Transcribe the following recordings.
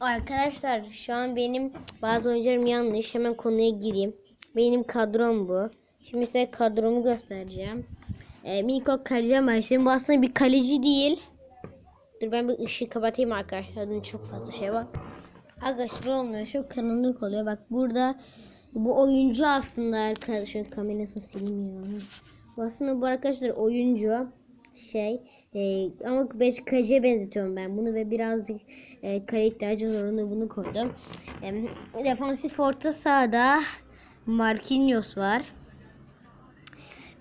Arkadaşlar şu an benim bazı oyuncularım yanlış. Hemen konuya gireyim. Benim kadrom bu. Şimdi size kadromu göstereceğim. Ee, Miko kaleci başlayayım. Bu aslında bir kaleci değil. Dur ben bir ışığı kapatayım arkadaşlar. Çok fazla şey var. Arkadaşlar olmuyor. Çok karanlık oluyor. Bak burada bu oyuncu aslında arkadaşlar kamerası silmiyor. Bu aslında bu arkadaşlar oyuncu şey e, ama beş kaleciye benzetiyorum ben bunu ve birazcık e, kale ihtiyacı zorunda bunu koydum. E, defansif orta sahada Marquinhos var.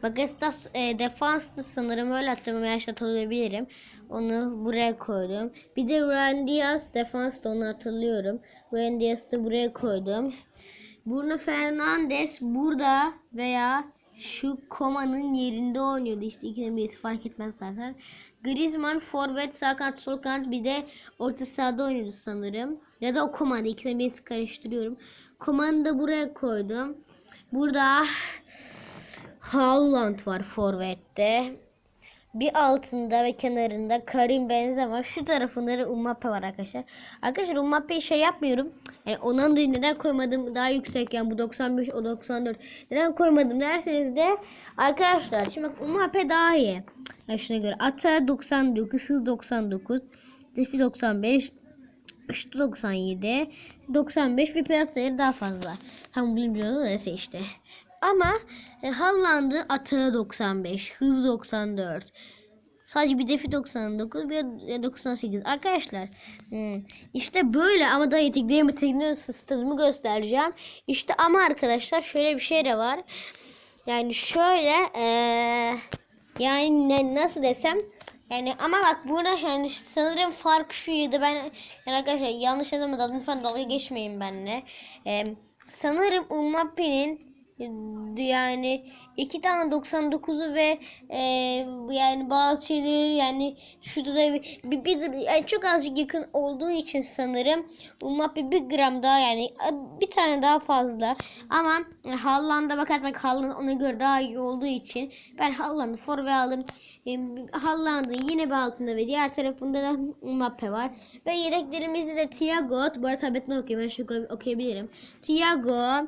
Bagastas e, defanstı sanırım öyle hatırlamam yaşta hatırlayabilirim. Onu buraya koydum. Bir de Ruan Diaz defansta onu hatırlıyorum. Ruan Diaz'ı buraya koydum. Bruno Fernandes burada veya şu Koma'nın yerinde oynuyordu işte ikinin birisi fark etmez zaten. Griezmann forvet sağ kanat sol kanat bir de orta sahada oynuyordu sanırım. Ya da o Koma'da ikinin birisi karıştırıyorum. Koma'nı da buraya koydum. Burada Haaland var forvette. Bir altında ve kenarında Karim Benzema. Şu tarafında da Mbappe var arkadaşlar. Arkadaşlar Mbappe'yi şey yapmıyorum. Yani onun da neden koymadım daha yüksek yani bu 95 o 94. Neden koymadım derseniz de arkadaşlar şimdi bak Mbappe daha iyi. Yani şuna göre Ata 99, hız 99, defi 95, Üçlü 97, 95 ve piyasa değeri daha fazla. Tam bilmiyoruz neyse işte. Ama e, Haaland'ın atağı 95, hız 94. Sadece bir defi 99, bir de 98. Arkadaşlar hmm, işte böyle ama daha yeteneğimi teknoloji stadımı göstereceğim. İşte ama arkadaşlar şöyle bir şey de var. Yani şöyle eee yani ne, nasıl desem yani ama bak burada yani sanırım fark şuydu ben yani arkadaşlar yanlış anlamadım lütfen dalga geçmeyin benimle. Ee, sanırım Mbappe'nin yani iki tane 99'u ve e, yani bazı şeyleri yani şurada da bir, bir, bir yani çok azıcık yakın olduğu için sanırım Mbappe bir gram daha yani bir tane daha fazla ama Haaland'a bakarsak Haaland ona göre daha iyi olduğu için ben Haaland'ı forve aldım. E, Haaland'ın yine bir altında ve diğer tarafında da Mbappe var. Ve yedeklerimizde de Thiago. Bu arada tabletten okuyayım. Ben şu okuyabilirim. Thiago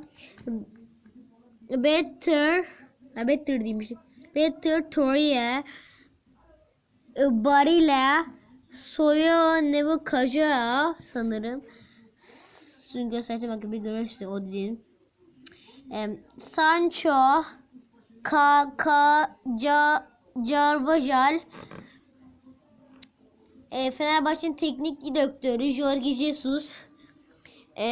Better ha, Better demiştim. Better Toria Barilla Soya Nevo Kaja sanırım. Şimdi gösterdim bakın bir görürsün o dedim. E, Sancho Kaka Ca Carvajal e, Fenerbahçe'nin teknik direktörü Jorge Jesus e,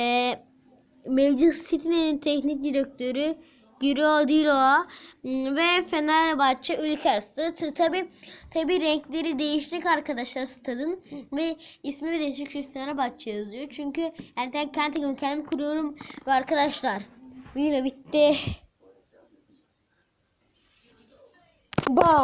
Manchester City'nin teknik direktörü Giroudilo ve Fenerbahçe ülke arası. Tabi tabi renkleri değiştik arkadaşlar stadın ve ismi de değişik şu Fenerbahçe yazıyor. Çünkü yani kendi kendim kendim kuruyorum ve arkadaşlar yine bitti. Bye.